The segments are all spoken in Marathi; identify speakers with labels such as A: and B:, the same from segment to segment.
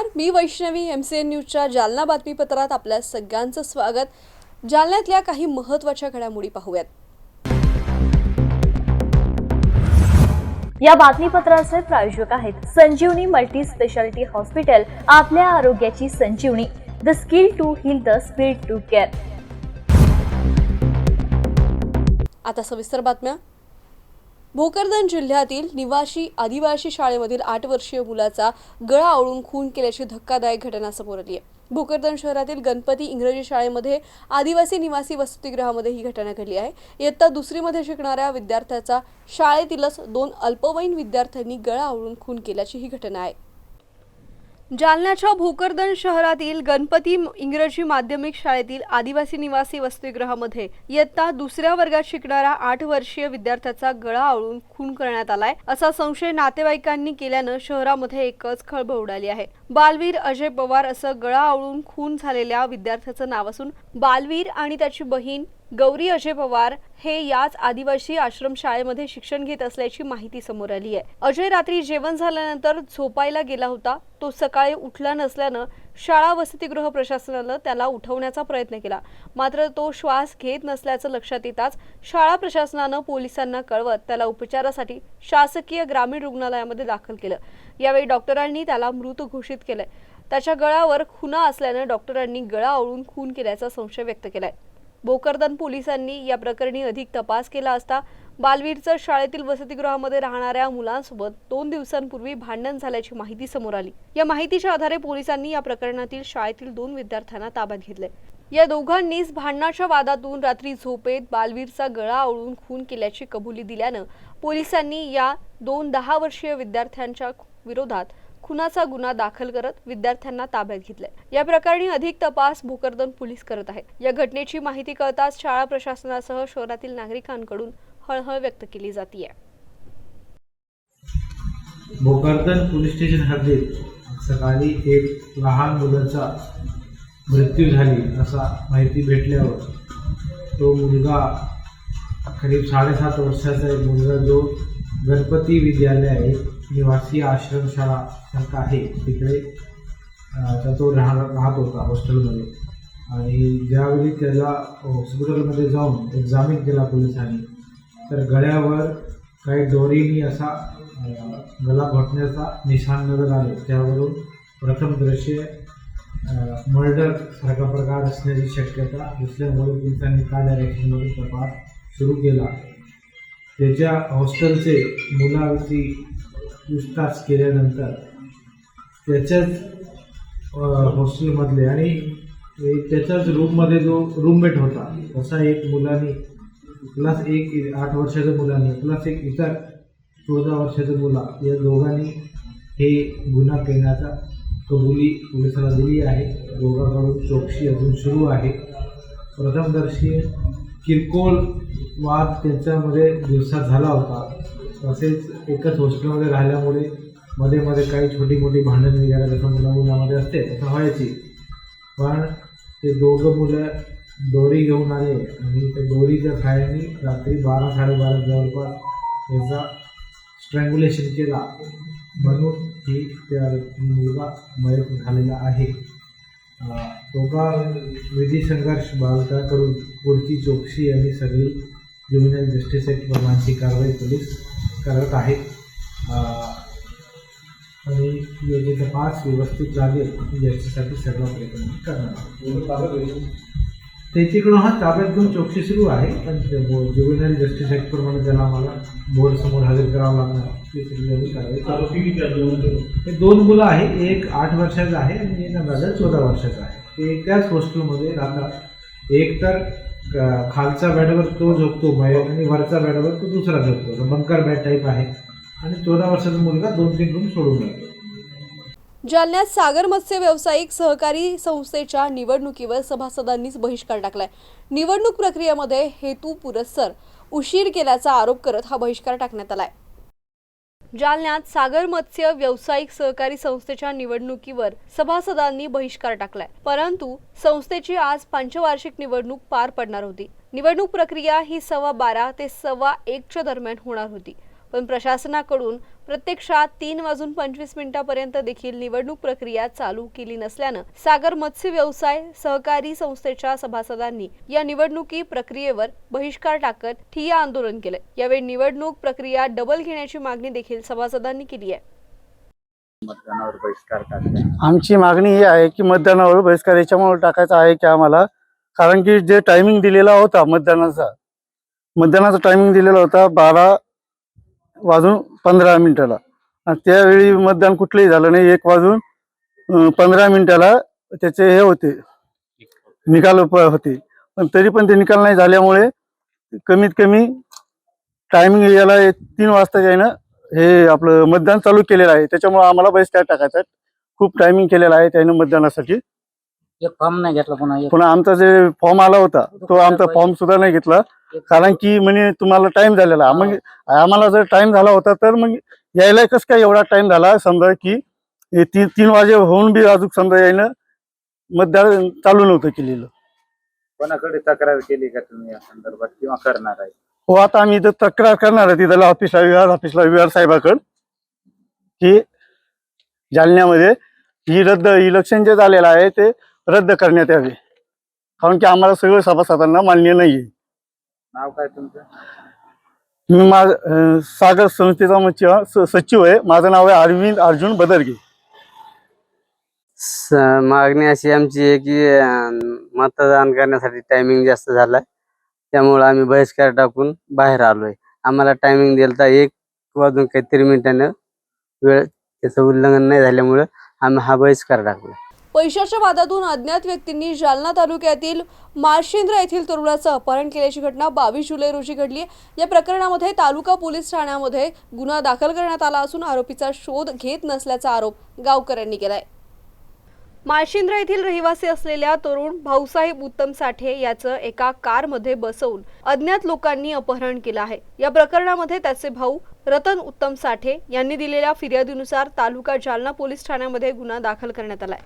A: नमस्कार मी वैष्णवी एम सी एन न्यूजच्या जालना बातमीपत्रात आपल्या सगळ्यांचं स्वागत. जालन्यातल्या काही महत्त्वाच्या घडामोडी पाहूयात.
B: या बातमीपत्राचे प्रायोजक आहेत संजीवनी मल्टी स्पेशालिटी हॉस्पिटल आपल्या आरोग्याची Sanjeevani. The skill to heal the speed to care
A: आता सविस्तर बातम्या. भोकरदन जिल्ह्यातील निवासी आदिवासी शाळेमधील आठ वर्षीय मुलाचा गळा आवळून खून केल्याची धक्कादायक घटना समोर आली आहे. भोकरदन शहरातील गणपती इंग्रजी शाळेमध्ये आदिवासी निवासी वसतिगृहामध्ये ही घटना घडली आहे. इयत्ता दुसरीमध्ये शिकणाऱ्या विद्यार्थ्याचा शाळेतीलच दोन अल्पवयीन विद्यार्थ्यांनी गळा आवळून खून केल्याची ही घटना आहे. जालन्याच्या भोकरदन शहरातील गणपती इंग्रजी माध्यमिक शाळेतील आदिवासी निवासी वसतिगृहामध्ये इयत्ता दुसऱ्या वर्गात शिकणाऱ्या आठ वर्षीय विद्यार्थ्याचा गळा आवळून खून करण्यात आलाय असा संशय नातेवाईकांनी केल्यानं शहरामध्ये एकच खळबळ उडाली आहे. बालवीर अजय पवार असं गळा आवळून खून झालेल्या विद्यार्थ्याचं नाव असून बालवीर आणि त्याची बहीण गौरी अजय पवार हे याच आदिवासी आश्रम शाळेमध्ये शिक्षण घेत असल्याची माहिती समोर आली आहे. अजय रात्री जेवण झाल्यानंतर झोपायला गेला होता. तो सकाळी उठला नसल्यानं शाळा वसतिगृह प्रशासनानं त्याला उठवण्याचा प्रयत्न केला. मात्र तो श्वास घेत नसल्याचं लक्षात येताच शाळा प्रशासनानं पोलिसांना कळवत त्याला उपचारासाठी शासकीय ग्रामीण रुग्णालयामध्ये दाखल केलं. यावेळी डॉक्टरांनी त्याला मृत घोषित केलंय. त्याच्या गळावर खुना असल्यानं डॉक्टरांनी गळा आवळून खून केल्याचा संशय व्यक्त केलाय. भोकरदन पोलिसांनी या प्रकरणी अधिक तपास केला असता बालवीरचं शाळेतील वसतिगृहामध्ये राहणाऱ्या मुलांसोबत दोन दिवसांपूर्वी भांडण झाल्याची माहिती समोर आली. या माहितीच्या आधारे पोलिसांनी या प्रकरणातील शाळेतील दोन विद्यार्थ्यांना ताब्यात घेतले या दोघांनीच भांडणाच्या वादातून रात्री झोपेत बालवीरचा गळा आवळून खून केल्याची कबुली दिल्यानं पोलिसांनी या दोन दहा वर्षीय विद्यार्थ्यांच्या विरोधात खुनाचा गुन्हा दाखल करत विद्यार्थ्यांना ताब्यात घेतलंय. या प्रकरणी अधिक तपास भोकरदन पोलीस करत आहेत या घटनेची माहिती कळताच शाळा प्रशासनासह शहरातील नागरिकांकडून हळहळ व्यक्त केली जाते
C: भोकरदन पोलीस स्टेशन हद्दीत सकाळी एक लहान मुलाचा मृत्यू झाली असा माहिती भेटल्यावर तो मुलगा करीब साडेसात वर्षाचा एक मुलगा जो गणपती विद्यालय आहे. निवासी आश्रमशाळा सारखा आहे. तिकडे तर तो राह राहत होता हॉस्टेलमध्ये. आणि ज्यावेळी त्याला हॉस्पिटलमध्ये जाऊन एक्झामिन केला पोलिसांनी तर गळ्यावर काही दोरीनी असा गला घोटण्याचा निशाण नजर आले. त्यावरून प्रथम दृश्य मर्डर सारखा प्रकार असण्याची शक्यता दुसऱ्यामुळे पोलिसांनी त्या डायरेक्शनमध्ये तपास सुरू केला. त्याच्या हॉस्टेलचे मुलावरती पूछताछ केल्यानंतर त्याच्याच हॉस्टेलमधले आणि त्याच्याच रूममध्ये जो रूममेट होता असा एक मुलाने प्लस एक आठ वर्षाच्या मुलाने प्लस एक इतर चौदा वर्षाच्या मुला या दोघांनी हे गुन्हा करण्याचा कबुली पोलिसाला दिली आहे. दोघांकडून चौकशी अजून सुरू आहे. प्रथमदर्शी किरकोळ वाद त्यांच्यामध्ये दिवसात झाला होता. तसेच एकच हॉस्टेलमध्ये राहिल्यामुळे मध्ये मध्ये काही छोटी मोठी भांडण वगैरे जसं मुला मुलामध्ये असते तसं व्हायची. पण ते दोघं मुलं दोरी घेऊन आले आणि त्या दोरीच्या सहाय्याने रात्री बारा साडेबारा जवळपास त्याचा स्ट्रँग्युलेशन केला. म्हणून ही त्या मुलगा मयत झालेला आहे. दोघा विधी संघर्ष बालकाकडून पुढची चौकशी आणि सगळी ज्युनियर जस्टिस ॲक्ट प्रमाणची कारवाई पोलीस करत आहेत. आणि योग्य तपास व्यवस्थित लागेल याच्यासाठी सर्व प्रयत्न करणार आहोत. त्याच्याकडून हा ताब्यात घेऊन चौकशी सुरू आहे पण ज्युबिनल जस्टिस ॲक्ट प्रमाणे त्याला आम्हाला बोर्ड समोर हजर करावं लागणार. हे दोन मुलं आहे एक आठ वर्षाचा आहे आणि एक अंदाजा चौदा वर्षाचा आहे. ते एकाच हॉस्टेलमध्ये राहतात. एक तर खालचा बॅटवर तो झोपतो मयत आणि वरचा बॅटवर तो दुसरा झोपतो. बंकर बॅट टाईप आहे. आणि चौदा वर्षाचा मुलगा दोन तीन रूम सोडून जातो.
A: जालन्यात सागर मत्स्य व्यावसायिक सहकारी संस्थेच्या निवडणुकीवर सभासदांनीच बहिष्कार टाकलाय. निवडणूक प्रक्रियेमध्ये हेतू पुरस्सर उशीर केल्याचा आरोप करत हा बहिष्कार टाकण्यात आलाय. जालन्यात सागर मत्स्य व्यावसायिक सहकारी संस्थेच्या निवडणुकीवर सभासदांनी बहिष्कार टाकलाय. परंतु संस्थेची आज पंचवार्षिक निवडणूक पार पडणार होती. निवडणूक प्रक्रिया ही सव्वा बारा ते सव्वा एकच्या दरम्यान होणार होती. पण प्रशासनाकडून प्रत्यक्षात तीन वाजून पंचवीस मिनिटापर्यंत देखील निवडणूक प्रक्रिया चालू केली नसल्यानं सागर मत्स्य व्यवसाय सहकारी संस्थेच्या सभासदांनी या निवडणुकी प्रक्रियेवर बहिष्कार टाकत ठिय्या आंदोलन केलं. यावेळी निवडणूक प्रक्रिया डबल घेण्याची मागणी देखील सभासदांनी केली आहे.
D: मतदानावर बहिष्कार टाकला.
E: आमची मागणी ही आहे की मतदानावर बहिष्कार याच्यामुळे टाकायचा आहे की आम्हाला कारण की जे टायमिंग दिलेला होता मतदानाचा मतदानाचा टायमिंग दिलेला होता बारा वाजून पंधरा मिनिटाला. आणि त्यावेळी मतदान कुठलंही झालं नाही एक वाजून पंधरा मिनिटाला त्याचे हे होते. निकाल होते. पण तरी पण ते निकाल नाही झाल्यामुळे कमीत कमी टायमिंग याला तीन वाजता आहे ना हे आपलं मतदान चालू केलेलं आहे. त्याच्यामुळे आम्हाला बहिष्कार टाकायचा. खूप टायमिंग केलेला आहे त्यानं मतदानासाठी.
D: फॉर्म नाही घेतला पुन्हा
E: पुन्हा आमचा जे फॉर्म आला होता तो आमचा फॉर्म सुद्धा नाही घेतला. कारण की म्हणे तुम्हाला टाइम झालेला. मग आम्हाला जर टाइम झाला होता तर मग यायला कस काय एवढा टाइम झाला? समजा की हे तीन तीन वाजे होऊन बी अजून समजा यायनं मतदान चालू नव्हतं केलेलं.
D: कोणाकडे तक्रार केली का तुम्ही या संदर्भात किंवा करणार आहे?
E: हो आता आम्ही इथं तक्रार करणार आहे तिथं ऑफिसला विहार ऑफिसला विहार साहेबाकडे. की जालन्यामध्ये ही रद्द इलेक्शन जे झालेलं आहे ते रद्द करण्यात यावे. कारण की आम्हाला सगळं सभासदांना मान्य नाही आहे
D: नाव काय तुमचं?
E: मी माझ सागर संस्थेचा स- सचिव आहे. माझं नाव आहे अरविंद अर्जुन बदरगे.
F: स- मागणी अशी आमची आहे की अं, मतदान करण्यासाठी टायमिंग जास्त झालाय. त्यामुळे आम्ही बहिष्कार टाकून बाहेर आलोय. आम्हाला टायमिंग दिलता एक वाजून काहीतरी मिनिटानं वेळ त्याचं उल्लंघन नाही झाल्यामुळे आम्ही हा बहिष्कार टाकला
A: पैशाच्या वादातून अज्ञात व्यक्तींनी जालना तालुक्यातील माळशेंद्र येथील तरुणाचं अपहरण केल्याची घटना बावीस जुलै रोजी घडली या प्रकरणामध्ये तालुका पोलीस ठाण्यामध्ये गुन्हा दाखल करण्यात आला असून आरोपीचा शोध घेत नसल्याचा आरोप गावकऱ्यांनी केलाय. माळशिंद्र येथील रहिवासी असलेल्या तरुण भाऊसाहेब उत्तम साठे याचं एका कारमध्ये बसवून अज्ञात लोकांनी अपहरण केलं आहे. या प्रकरणामध्ये त्याचे भाऊ रतन उत्तम साठे यांनी दिलेल्या फिर्यादीनुसार तालुका जालना पोलीस ठाण्यामध्ये गुन्हा दाखल करण्यात आलाय.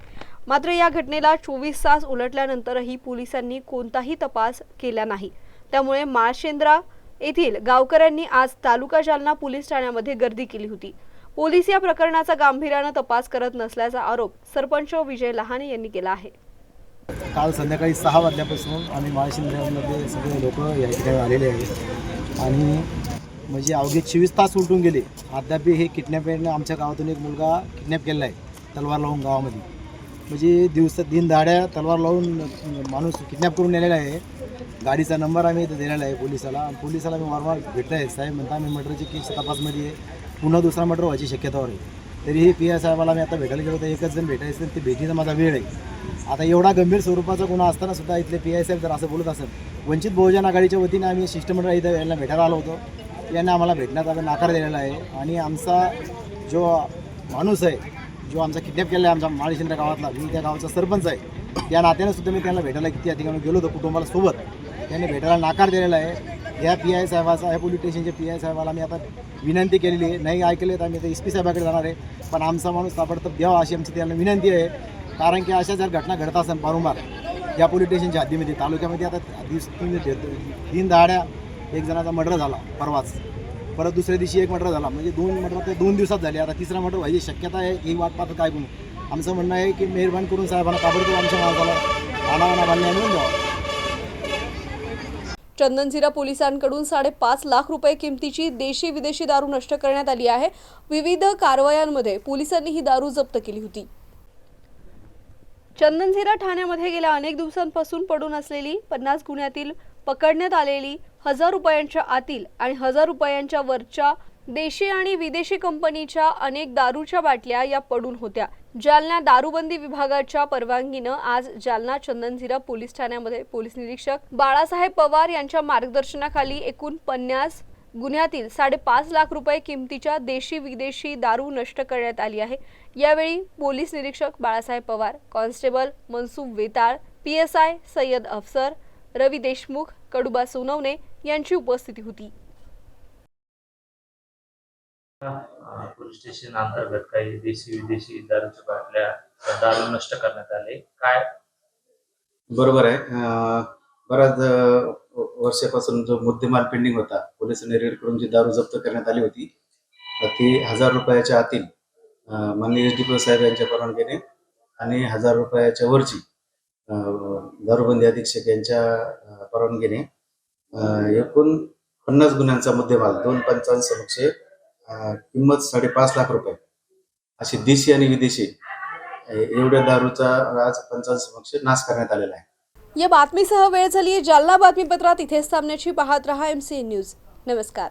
A: मात्र या घटनेला चोवीस तास उलटल्यानंतरही पोलिसांनी कोणताही तपास केला नाही. त्यामुळे माळशेंद्रा येथील गावकऱ्यांनी आज तालुका जालना पोलीस ठाण्यामध्ये गर्दी केली होती. पोलीस या प्रकरणाचा गांभीर्यानं तपास करत नसल्याचा आरोप सरपंच विजय लहाने यांनी केला आहे.
G: काल संध्याकाळी सहा वाजल्यापासून आम्ही महाशिंद्रामध्ये सगळे लोक या ठिकाणी आलेले आहेत. आणि म्हणजे अवघे चोवीस तास उलटून गेले. अद्याप हे किडनॅपरनं आमच्या गावातून एक मुलगा किडनॅप केलेला आहे तलवार लावून गावामध्ये. म्हणजे दिवस दिन दाड्या तलवार लावून माणूस किडनॅप करून नेलेला आहे. गाडीचा नंबर आम्ही इथं दिलेला आहे पोलिसाला. आणि पोलिसाला मी वारंवार भेटत आहे साहेब म्हणता आम्ही मर्डरची केस तपासमध्ये आहे. पुन्हा दुसरा मर्डर व्हायची शक्यतावर आहे. तरीही पी आय साहेबाला मी आता भेटायला गेलो तर एकच जण भेटायचं ते भेटीचा माझा वेळ आहे. आता एवढा गंभीर स्वरूपाचा गुन्हा असताना सुद्धा इथले पी आय साहेब जर असं बोलत असेल वंचित बहुजन आघाडीच्या वतीने आम्ही शिष्टमंडळ इथं यांना भेटायला आलो होतो. यांना आम्हाला भेटण्यात आता नाकार दिलेला आहे. आणि आमचा जो माणूस आहे जो आमचा किडनॅप केला आहे आमच्या माळशिंद्रा गावातला मी त्या गावाचा सरपंच आहे त्या नात्यानं सुद्धा मी त्यांना भेटायला त्या ठिकाणी गेलो होतो कुटुंबाला सोबत त्यांनी भेटायला नाकार दिलेला आहे या पी आय साहेबाचा या पोलीस स्टेशनच्या पी आय साहेबाला मी आता विनंती केलेली आहे नाही ऐकले तर आम्ही आता एस पी साहेबाकडे जाणार आहे पण आमचा माणूस ताबडतोब द्यावा अशी आमची त्यांना विनंती आहे कारण की अशा जर घटना घडत असेल वारंवार या पोलीस स्टेशनच्या हद्दीमध्ये तालुक्यामध्ये आता दिवस तीन दहाड्या एक जणाचा मर्डर झाला परवाच परत दुसऱ्या दिवशी एक मटर झाला. म्हणजे दोन मटर ते दोन दिवसात झाले. आता तिसरा मटर व्हायची शक्यता आहे. ही वाट पाहत काय करू आमचं म्हणणं आहे की मेहरबान करून साहेबांना ताबडतोब आमच्या माणसाला आणावाना बांधण्या मिळून द्यावा
A: चंदनझिरा पोलिसांकडून साडेपाच लाख रुपये किमतीची देशी विदेशी दारू नष्ट करण्यात आली आहे. विविध कारवायांमध्ये पोलिसांनी ही दारू जप्त केली होती. चंदनझिरा ठाण्यामध्ये गेल्या अनेक दिवसांपासून पडून असलेली पन्नास गुन्ह्यातील पकडण्यात आलेली हजार रुपयांच्या आतील आणि हजार रुपयांच्या वरच्या देशी आणि विदेशी कंपनीच्या अनेक दारूच्या बाटल्या या पडून होत्या. जालना दारूबंदी विभागाच्या परवानगीनं आज जालना चंदनझिरा पोलीस ठाण्यामध्ये पोलीस निरीक्षक बाळासाहेब पवार यांच्या मार्गदर्शनाखाली एकूण पन्नास गुन्ह्यातील साडेपाच लाख रुपये किमतीच्या देशी विदेशी दारू नष्ट करण्यात आली आहे. यावेळी पोलीस निरीक्षक Balasaheb Pawar constable Mansukh Vetal P S I Sayyad Afsar Ravi Deshmukh Kaduba Sonawane यांची उपस्थिती होती.
H: पोलीस स्टेशन अंतर्गत काही देशी विदेशी दारूच्या बाटल्या दारू नष्ट करण्यात आले. काय?
I: बरोबर आहे. अं, वर्षापासून जो मुद्देमाल पेंडिंग होता पोलिसांनी रेड करून जी दारू जप्त करण्यात आली होती तर ती हजार रुपयाच्या आतील माननीय एस डी पी साहेब यांच्या परवानगीने आणि हजार रुपयाच्या वरची दारूबंदी अधीक्षक यांच्या परवानगीने एकूण पन्नास गुन्ह्यांचा मुद्देमाल दोन पंचांसमक्ष किंमत साडेपाच लाख रुपये. अशी देशी आणि विदेशी एवढ्या दारूचा आज पंचांसमक्ष नाश करण्यात आलेला आहे.
A: या बातमीसह वेळ झाली जालना बातमीपत्रात. इथेच थांबण्याची पाहत रहा एम सी न्यूज नमस्कार.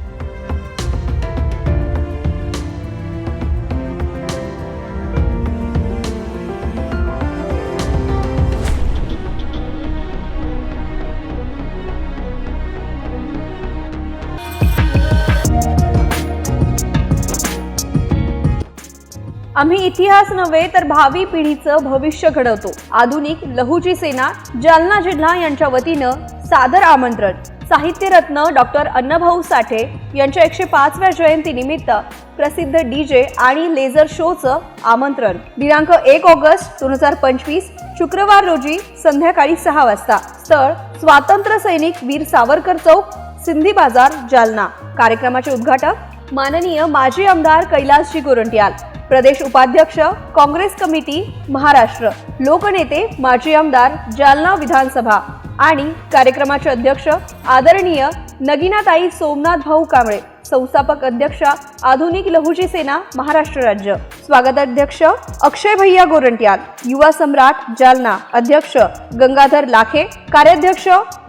A: आम्ही इतिहास नव्हे तर भावी पिढीचं भविष्य घडवतो. आधुनिक लहुजी सेना जालना जिल्हा यांच्या वतीनं सादर आमंत्रण. साहित्यरत्न डॉक्टर अण्णाभाऊ साठे यांच्या एकशे पाचव्या जयंतीनिमित्त प्रसिद्ध डीजे आणि लेझर शोचं आमंत्रण. दिनांक एक ऑगस्ट दोन हजार पंचवीस शुक्रवार रोजी संध्याकाळी सहा वाजता. स्थळ स्वातंत्र्य सैनिक वीर सावरकर चौक सिंधी बाजार जालना. कार्यक्रमाचे उद्घाटक माननीय माजी आमदार कैलासजी गोरंट्याल प्रदेश उपाध्यक्ष काँग्रेस कमिटी महाराष्ट्र लोकनेते माजी आमदार जालना विधानसभा आणि कार्यक्रमाचे अध्यक्ष आदरणीय नगिनाताई सोमनाथ भाऊ कांबळे संस्थापक अध्यक्षा आधुनिक लहुजी सेना महाराष्ट्र राज्य. स्वागताध्यक्ष अक्षय भैया गोरंट्याल युवा सम्राट जालना अध्यक्ष गंगाधर लाखे कार्याध्यक्ष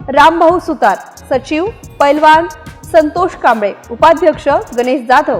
A: रामभाऊ सुतार सचिव पैलवान संतोष कांबळे उपाध्यक्ष गणेश जाधव.